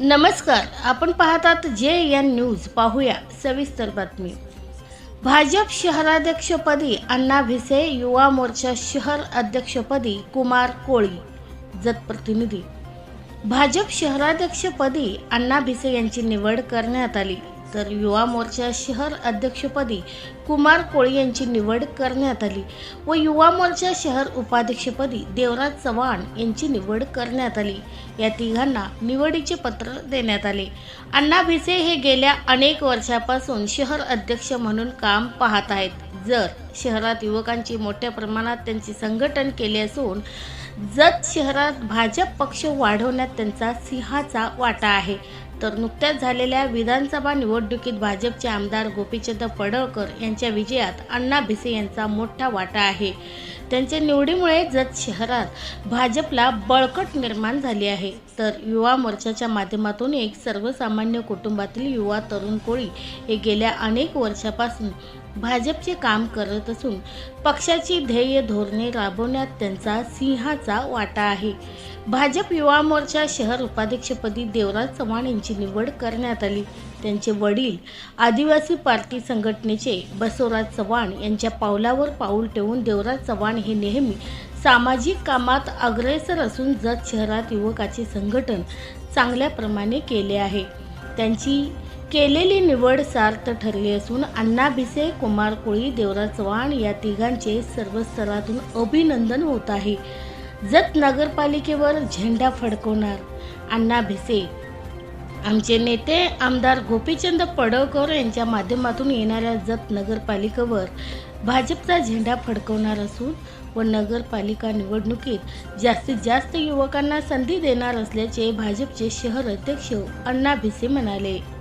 नमस्कार आपण पाहतात जे एन न्यूज. पाहूया सविस्तर बातमी. भाजप शहराध्यक्षपदी अण्णा भिसे युवा मोर्चा शहर अध्यक्षपदी कुमार कोळी जतप्रतिनिधी. भाजप शहराध्यक्षपदी अण्णा भिसे यांची निवड करण्यात आली. तर युवा मोर्चा शहर अध्यक्षपदी कुमार कोळी यांची निवड करण्यात आली व युवा मोर्चा शहर उपाध्यक्षपदी देवराज चव्हाण यांची निवड करण्यात आली. या तिघांना निवडीचे पत्र देण्यात आले. अण्णा भिसे हे गेल्या अनेक वर्षापासून शहर अध्यक्ष म्हणून काम पाहत आहेत. जर शहरात युवकांची मोठ्या प्रमाणात त्यांची संघटन केले असून जत शहरात भाजप पक्ष वाढवण्यात त्यांचा सिंहाचा वाटा आहे. तर नुकत्याच झालेल्या विधानसभा निवडणुकीत भाजपचे आमदार गोपीचंद पडळकर यांच्या विजयात अण्णा भिसे यांचा मोठा वाटा आहे. त्यांच्या निवडीमुळे जत शहरात भाजपला बळकट निर्माण झाली आहे. तर युवा मोर्चाच्या माध्यमातून एक सर्वसामान्य कुटुंबातील युवा तरुण कोळी हे गेल्या अनेक वर्षापासून भाजपचे काम करत असून पक्षाची ध्येय धोरणे राबवण्यात त्यांचा सिंहाचा वाटा आहे. भाजप युवा मोर्चा शहर उपाध्यक्षपदी देवराज चव्हाण यांची निवड करण्यात आली. त्यांचे वडील आदिवासी पार्टी संघटनेचे बसवराज चव्हाण यांच्या पावलावर पाऊल ठेवून देवराज चव्हाण हे नेहमी सामाजिक कामात अग्रेसर असून जत शहरात युवकाचे संघटन चांगल्या प्रमाणे केले आहे. त्यांची केलेली निवड सार्थ ठरली असून अण्णा भिसे कुमार कोळी देवराज चव्हाण या तिघांचे सर्व स्तरातून अभिनंदन होत आहे. जत नगरपालिकेवर झेंडा फडकवणार. अण्णा भिसे. आमचे नेते आमदार गोपीचंद पडळकर यांच्या माध्यमातून येणाऱ्या जत नगरपालिकेवर भाजपचा झेंडा फडकवणार असून व नगरपालिका निवडणुकीत जास्तीत जास्त युवकांना संधी देणार असल्याचे भाजपचे शहर अध्यक्ष अण्णा भिसे म्हणाले.